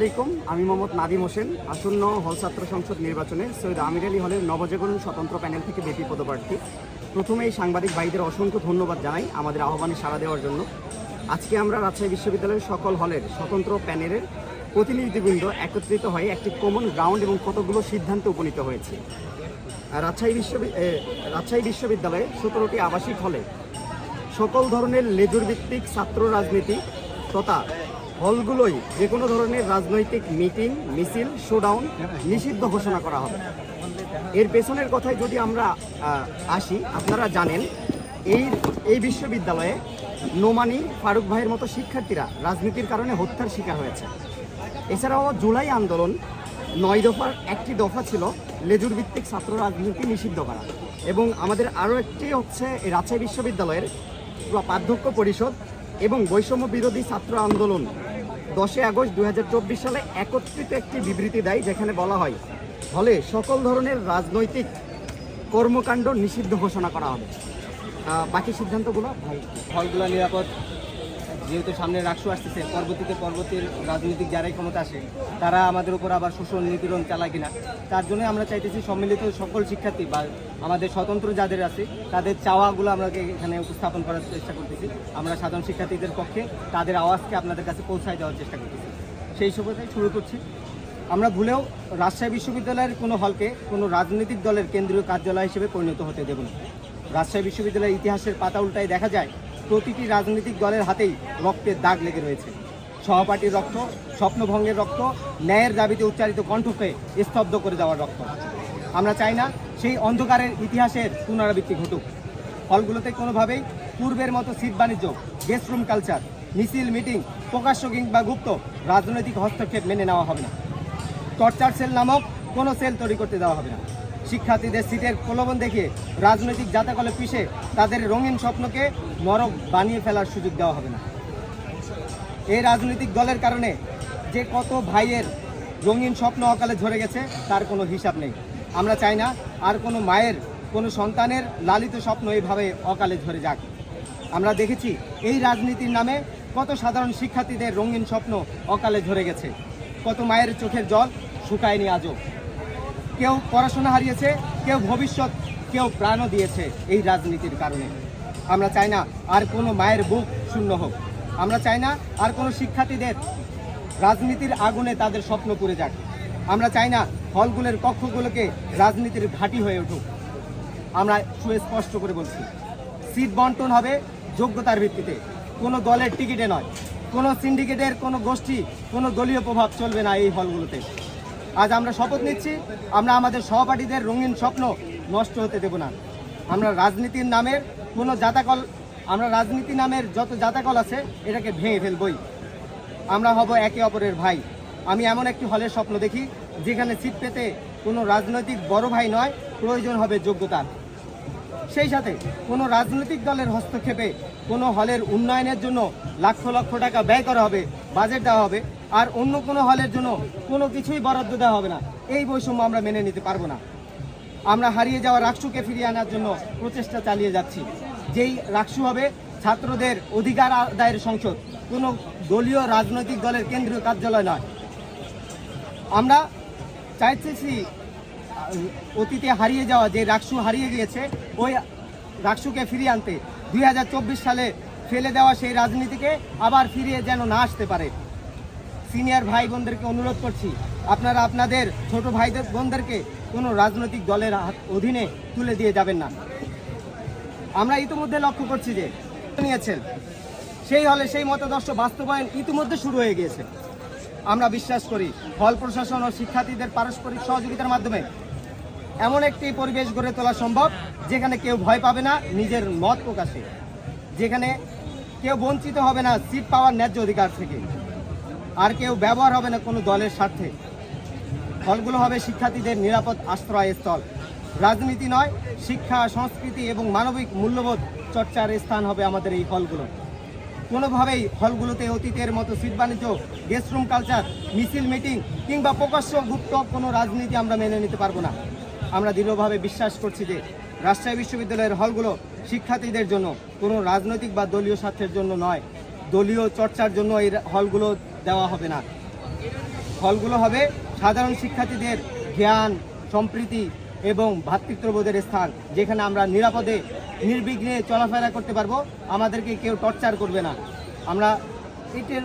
আলাইকুম, আমি মোহাম্মদ নাদিম হোসেন, আসন্ন হল ছাত্র সংসদ নির্বাচনে সৈয়দ আমির আলী হলের নবজাগরণ স্বতন্ত্র প্যানেল থেকে বেপি পদপ্রার্থী। প্রথমে এই সাংবাদিক ভাইদের অসংখ্য ধন্যবাদ জানাই আমাদের আহ্বানে সাড়া দেওয়ার জন্য। আজকে আমরা রাজশাহী বিশ্ববিদ্যালয়ের সকল হলের স্বতন্ত্র প্যানেলের প্রতিনিধিবৃন্দ একত্রিত হয়ে একটি কমন গ্রাউন্ড এবং কতগুলো সিদ্ধান্তে উপনীত হয়েছে। রাজশাহী বিশ্ববি রাজশাহী বিশ্ববিদ্যালয়ে সতেরোটি আবাসিক হলে সকল ধরনের লেজুর ভিত্তিক ছাত্র রাজনীতি তথা হলগুলোই যে কোনো ধরনের রাজনৈতিক মিটিং, মিছিল, শোডাউন নিষিদ্ধ ঘোষণা করা হবে। এর পেছনের কথায় যদি আমরা আসি, আপনারা জানেন, এই এই বিশ্ববিদ্যালয়ে নোমানি ফারুক ভাইয়ের মতো শিক্ষার্থীরা রাজনীতির কারণে হত্যার শিকার হয়েছে। এছাড়াও জুলাই আন্দোলন নয় দফার একটি দফা ছিল লেজুর ভিত্তিক ছাত্র রাজনীতি নিষিদ্ধ করা এবং আমাদের আরও একটি হচ্ছে রাজশাহী বিশ্ববিদ্যালয়ের পুরো পার্থক্য পরিষদ এবং বৈষম্য বিরোধী ছাত্র আন্দোলন দশই আগস্ট দু হাজার চব্বিশ সালে একত্রিত একটি বিবৃতি দেয়, যেখানে বলা হয়, ফলে সকল ধরনের রাজনৈতিক কর্মকাণ্ড নিষিদ্ধ ঘোষণা করা হবে। বাকি সিদ্ধান্তগুলো ভাই হলগুলো নিরাপদ। যেহেতু সামনে রাকসু আসতেছে, পরবর্তীতে পরবর্তীর রাজনৈতিক যারাই ক্ষমতা আসে, তারা আমাদের উপর আবার শোষণ, নিপীড়ন চালায় কিনা, তার জন্য আমরা চাইতেছি সম্মিলিত সকল শিক্ষার্থী বা আমাদের স্বতন্ত্র যাদের আছে, তাদের চাওয়াগুলো আমরা এখানে উপস্থাপন করার চেষ্টা করতেছি, আমরা সাধারণ শিক্ষার্থীদের পক্ষে তাদের আওয়াজকে আপনাদের কাছে পৌঁছায় দেওয়ার চেষ্টা করতেছি। সেই সুবাদে শুরু করছি। আমরা ভুলেও রাজশাহী বিশ্ববিদ্যালয়ের কোনো হলকে কোনো রাজনৈতিক দলের কেন্দ্রীয় কার্যালয় হিসেবে পরিণত হতে দেব না। রাজশাহী বিশ্ববিদ্যালয়ের ইতিহাসের পাতা উল্টায় দেখা যায় প্রতিটি রাজনৈতিক দলের হাতেই রক্তের দাগ লেগে রয়েছে। সহপাঠীর রক্ত, স্বপ্নভঙ্গের রক্ত, ন্যায়ের দাবিতে উচ্চারিত কণ্ঠকে স্তব্ধ করে দেওয়ার রক্ত। আমরা চাই না সেই অন্ধকারের ইতিহাসের পুনরাবৃত্তি ঘটুক। হলগুলোতে কোনোভাবেই পূর্বের মতো সিট বাণিজ্য গেস্ট রুম কালচার, মিছিল, মিটিং, প্রকাশ্য কিংবা গুপ্ত রাজনৈতিক হস্তক্ষেপ মেনে নেওয়া হবে না। টর্চার সেল নামক কোনো সেল তৈরি করতে দেওয়া হবে না। শিক্ষার্থীদের সিটের প্রলোভন দেখিয়ে রাজনৈতিক জাতাকলে পিষে তাদের রঙিন স্বপ্নকে নরক বানিয়ে ফেলার সুযোগ দেওয়া হবে না। এই রাজনৈতিক দলের কারণে যে কত ভাইয়ের রঙিন স্বপ্ন অকালে ঝরে গেছে, তার কোনো হিসাব নেই। আমরা চাই না আর কোনো মায়ের, কোনো সন্তানের লালিত স্বপ্ন এইভাবে অকালে ঝরে যাক। আমরা দেখেছি এই রাজনীতির নামে কত সাধারণ শিক্ষার্থীদের রঙিন স্বপ্ন অকালে ঝরে গেছে। কত মায়ের চোখের জল শুকায়নি আজও। কেউ পড়াশোনা হারিয়েছে, কেউ ভবিষ্যৎ, কেউ প্রাণও দিয়েছে এই রাজনীতির কারণে। আমরা চাই না আর কোনো মায়ের বুক শূন্য হোক। আমরা চাই না আর কোনো শিক্ষার্থীদের রাজনীতির আগুনে তাদের স্বপ্ন পুড়ে যাক। আমরা চাই না হলগুলোর কক্ষগুলোকে রাজনীতির ঘাঁটি হয়ে উঠুক। আমরা সুস্পষ্ট করে বলছি, সিট বন্টন হবে যোগ্যতার ভিত্তিতে। কোনো দলের টিকিটে নয়। কোনো সিন্ডিকেটের কোনো গোষ্ঠী, কোনো দলীয় প্রভাব চলবে না এই হলগুলোতে। আজ আমরা শপথ নিচ্ছি। আমরা আমাদের সহপাঠীদের রঙিন স্বপ্ন নষ্ট হতে দেব না। আমরা রাজনীতির নামের কোনো জাতাকল আমরা রাজনীতি নামের যত জাতাকল আছে, এটাকে ভেঙে ফেলবই। আমরা হব একে অপরের ভাই। আমি এমন একটি হলের স্বপ্ন দেখি, যেখানে সিট পেতে কোনো রাজনৈতিক বড় ভাই নয়, প্রয়োজন হবে যোগ্যতার সেই সাথে কোনো রাজনৈতিক দলের হস্তক্ষেপে কোনো হলের উন্নয়নের জন্য লক্ষ লক্ষ টাকা ব্যয় করা হবে, বাজেট দেওয়া হবে আর অন্য কোনো হলের জন্য কোনো কিছুই বরাদ্দ দেওয়া হবে না। এই বৈষম্য আমরা মেনে নিতে পারব না। আমরা হারিয়ে যাওয়া রাকসুকে ফিরিয়ে আনার জন্য প্রচেষ্টা চালিয়ে যাচ্ছি। যেই রাকসু হবে ছাত্রদের অধিকার আদায়ের সংসদ, কোনো দলীয় রাজনৈতিক দলের কেন্দ্রীয় কার্যালয় নয়। আমরা চাইতেছি, অতীতে হারিয়ে যাওয়া যে রাকসু হারিয়ে গিয়েছে, ওই রাকসুকে ফিরিয়ে আনতে। দুই হাজার চব্বিশ সালে ফেলে দেওয়া সেই রাজনীতিকে আবার ফিরিয়ে যেন না আসতে পারে। সিনিয়র ভাই বোনদেরকে অনুরোধ করছি, আপনারা আপনাদের ছোট ভাইদের বোনদেরকে কোনো রাজনৈতিক দলের অধীনে তুলে দিয়ে যাবেন না। আমরা ইতিমধ্যে লক্ষ্য করছি যে নিয়েছেন, সেই হলে সেই মতাদর্শ বাস্তবায়ন ইতিমধ্যে শুরু হয়ে গিয়েছে। আমরা বিশ্বাস করি হল প্রশাসন ও শিক্ষার্থীদের পারস্পরিক সহযোগিতার মাধ্যমে এমন একটি পরিবেশ গড়ে তোলা সম্ভব, যেখানে কেউ ভয় পাবে না, নিজের মত প্রকাশে। যেখানে কেউ বঞ্চিত হবে না, সিট পাওয়ার ন্যায্য অধিকার থেকে। আর কেউ ব্যবহার হবে না কোনো দলের স্বার্থে। হলগুলো হবে শিক্ষার্থীদের নিরাপদ আশ্রয়স্থল রাজনীতি নয়, শিক্ষা, সংস্কৃতি এবং মানবিক মূল্যবোধ চর্চার স্থান হবে আমাদের এই হলগুলো। কোনোভাবেই হলগুলোতে অতীতের মতো সিট বাণিজ্য গেস্ট রুম কালচার, মিছিল, মিটিং কিংবা প্রকাশ্য গুপ্ত কোনো রাজনীতি আমরা মেনে নিতে পারব না। আমরা দৃঢ়ভাবে বিশ্বাস করছি যে রাজশাহী বিশ্ববিদ্যালয়ের হলগুলো শিক্ষার্থীদের জন্য কোনো রাজনৈতিক বা দলীয় স্বার্থের জন্য নয়। দলীয় চর্চার জন্য এই হলগুলো দেওয়া হবে না। ফলগুলো হবে সাধারণ শিক্ষার্থীদের জ্ঞান, সম্প্রীতি এবং ভ্রাতৃত্ববোধের স্থান, যেখানে আমরা নিরাপদে, নির্বিঘ্নে চলাফেরা করতে পারব। আমাদেরকে কেউ টর্চার করবে না। আমরা এটির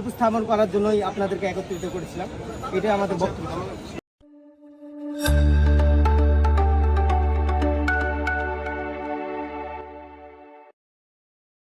উপস্থাপন করার জন্যই আপনাদেরকে একত্রিত করেছিলাম। এটাই আমাদের বক্তব্য।